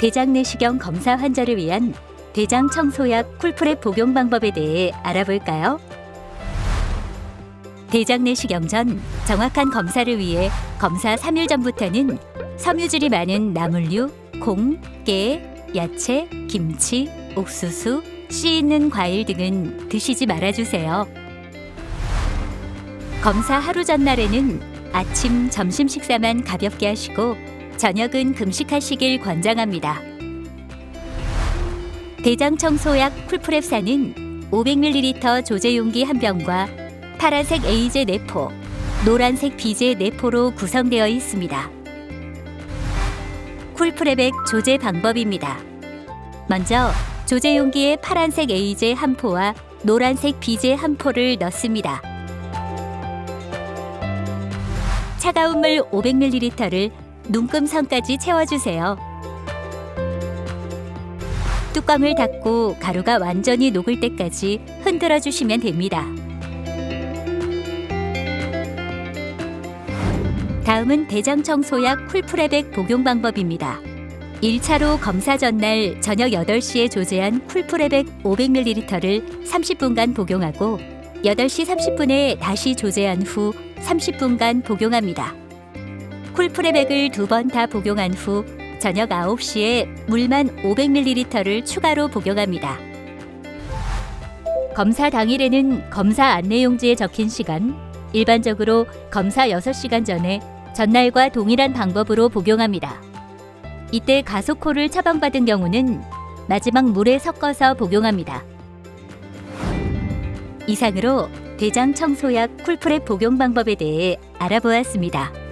대장 내시경 검사 환자를 위한 대장 청소약 쿨프랩 복용 방법에 대해 알아볼까요? 대장 내시경 전 정확한 검사를 위해 검사 3일 전부터는 섬유질이 많은 나물류, 콩, 깨, 야채, 김치, 옥수수, 씨 있는 과일 등은 드시지 말아주세요. 검사 하루 전날에는 아침, 점심 식사만 가볍게 하시고 저녁은 금식하시길 권장합니다. 대장 청소약 쿨프랩사는 500ml 조제 용기 한 병과 파란색 에이제 네포, 노란색 비제 네포로 구성되어 있습니다. 쿨프랩의 조제 방법입니다. 먼저 조제 용기에 파란색 에이제 한 포와 노란색 비제 한 포를 넣습니다. 차가운 물 500ml를 눈금선까지 채워주세요. 뚜껑을 닫고 가루가 완전히 녹을 때까지 흔들어 주시면 됩니다. 다음은 대장 청소약 쿨프레백 복용 방법입니다. 1차로 검사 전날 저녁 8시에 조제한 쿨프레백 500ml를 30분간 복용하고 8시 30분에 다시 조제한 후 30분간 복용합니다. 쿨프레백을 두 번 다 복용한 후 저녁 9시에 물만 500ml를 추가로 복용합니다. 검사 당일에는 검사 안내용지에 적힌 시간, 일반적으로 검사 6시간 전에 전날과 동일한 방법으로 복용합니다. 이때 가속호를 처방받은 경우는 마지막 물에 섞어서 복용합니다. 이상으로 대장 청소약 쿨프랩 복용 방법에 대해 알아보았습니다.